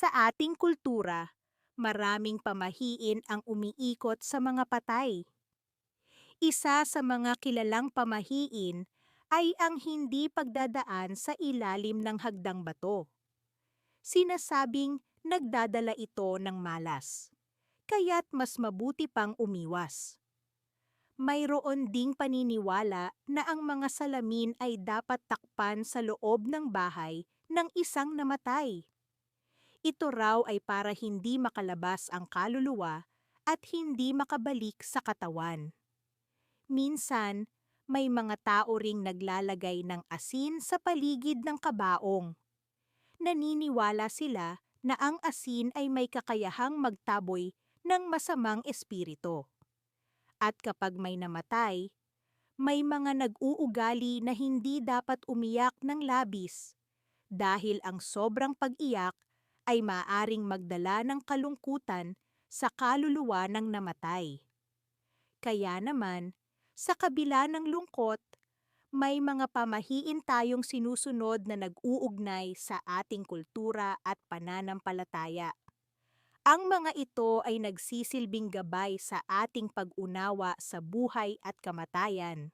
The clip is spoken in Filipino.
Sa ating kultura, maraming pamahiin ang umiikot sa mga patay. Isa sa mga kilalang pamahiin ay ang hindi pagdadaan sa ilalim ng hagdang bato. Sinasabing nagdadala ito ng malas, kaya't mas mabuti pang umiwas. Mayroon ding paniniwala na ang mga salamin ay dapat takpan sa loob ng bahay ng isang namatay. Ito raw ay para hindi makalabas ang kaluluwa at hindi makabalik sa katawan. Minsan, may mga tao ring naglalagay ng asin sa paligid ng kabaong. Naniniwala sila na ang asin ay may kakayahang magtaboy ng masamang espiritu. At kapag may namatay, may mga nag-uugali na hindi dapat umiyak ng labis dahil ang sobrang pag-iyak ay maaring magdala ng kalungkutan sa kaluluwa ng namatay. Kaya naman, sa kabila ng lungkot, may mga pamahiin tayong sinusunod na nag-uugnay sa ating kultura at pananampalataya. Ang mga ito ay nagsisilbing gabay sa ating pag-unawa sa buhay at kamatayan.